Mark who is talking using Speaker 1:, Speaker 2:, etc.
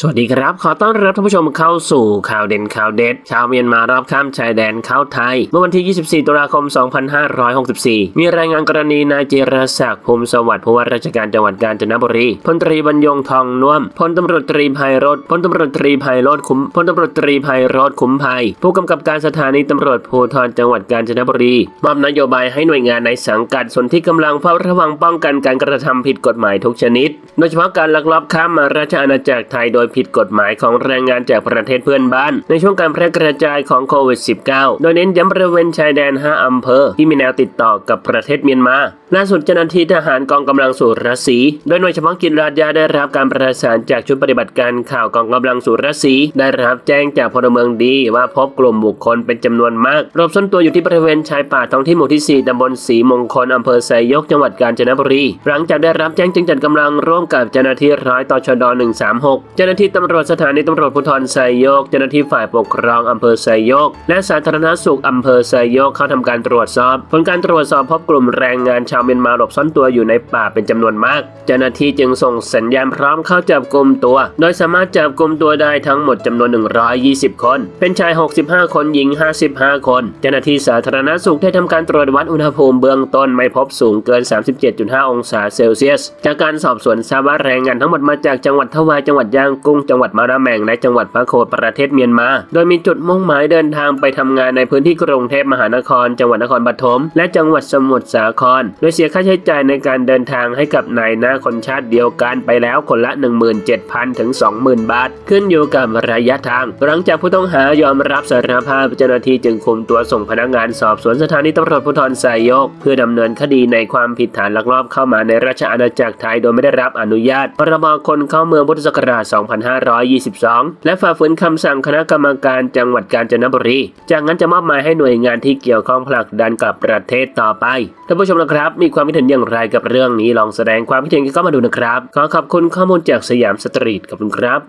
Speaker 1: สวัสดีครับ ขอต้อนรับท่านผู้ชมเข้าสู่ข่าวเด่นข่าวเด็ด ชาวเมียนมารอบข้ามชายแดนเข้าไทย เมื่อวันที่ 24 ตุลาคม 2564 มีรายงานกรณีนายเจรศักดิ์ภูมิสวัสดิ์ผู้ว่าราชการจังหวัดกาญจนบุรี พลตรีบรรยงทองน่วม พลตำรวจตรีไพโรธพลตำรวจตรีไพโรธคุ้ม พลตำรวจตรีไพโรธคุ้มภัย ผู้กำกับการสถานีตำรวจภูธรจังหวัดกาญจนบุรี มอบนโยบายให้หน่วยงานในสังกัดส่วนที่กำลังเฝ้าระวังป้องกันการกระทำผิดกฎหมายทุกชนิด โดยเฉพาะการลักลอบข้ามมาราชอาณาจักรไทยโดยผิดกฎหมายของแรงงานจากประเทศเพื่อนบ้าน ในช่วงการแพร่กระจายของโควิด -19 โดยเน้นย้ำบริเวณชายแดน 5 อำเภอ ที่มีแนวติดต่อกับประเทศเมียนมาล่าสุดเจ้าหน้าที่ทหารกองกำลังสุรศีโดยหน่วยเฉพาะกิจราชยาได้รับการประสานจากชุดปฏิบัติการข่าวกองกำลังสุรศีได้รับแจ้งจากพลเมืองดีว่าพบกลุ่มบุคคลเป็นจำนวนมากรบซ่อนตัวอยู่ที่บริเวณชายป่าท้องที่หมู่ที่ 4ตำบลศรีมงคลอำเภอไซยกจังหวัดกาญจนบุรี หลังจากได้รับแจ้งจึงจัดกำลังร่วมกับเจ้าหน้าที่ร้อยต่อชด136 เจ้าหน้าที่ตำรวจสถานีตำรวจภูธรไซโยก เจ้าหน้าที่ฝ่ายปกครองอำเภอไซโยก และสาธารณสุขอำเภอไซโยกเข้าทำการตรวจสอบ ผลการตรวจสอบพบกลุ่มแรงงานชาวเมียนมาหลบซ่อนตัวอยู่ในป่าเป็นจำนวนมาก เจ้าหน้าที่จึงส่งสัญญาณพร้อมเข้าจับกลุ่มตัว โดยสามารถจับกลุ่มตัวได้ทั้งหมดจำนวน 120 คน เป็นชาย 65 คนหญิง 55 คน เจ้าหน้าที่สาธารณสุขได้ทำการตรวจวัดอุณหภูมิเบื้องต้นไม่พบสูงเกิน 37.5 องศาเซลเซียส จากการสอบสวนทราบว่าแรงงานทั้งหมดมาจากจังหวัดทวายจังหวัดย่างกุ้งจังหวัดมาราแมงและจังหวัดพะโคประเทศเมียนมา โดยมีจุดมุ่งหมายเดินทางไปทำงานในพื้นที่กรุงเทพมหานคร จังหวัดนครปฐมและจังหวัดสมุทรสาคร โดยเสียค่าใช้จ่ายในการเดินทางให้กับนายหน้าคนชาติเดียวกันไปแล้วคนละ 17,000 ถึง 20,000 บาท ขึ้นอยู่กับระยะทาง หลังจากผู้ต้องหายอมรับสารภาพเจ้าหน้าที่จึงคุมตัวส่งพนักงานสอบสวนสถานีตำรวจภูธรไซโยก เพื่อดำเนินคดีในความผิดฐานลักลอบเข้ามาในราชอาณาจักรไทยโดยไม่ได้รับอนุญาตพรบคนเข้าเมืองพุทธศักราช 2522 และฝ่าฝืนคำสั่งคณะกรรมการจังหวัดกาญจนบุรี จากนั้นจะมอบหมายให้หน่วยงานที่เกี่ยวข้องผลักดันกับประเทศต่อไป ท่านผู้ชมนะครับ มีความคิดเห็นอย่างไรกับเรื่องนี้ลองแสดงความคิดเห็นกันเข้ามาดูนะครับ ขอขอบคุณข้อมูลจากสยามสตรีทขอบคุณครับ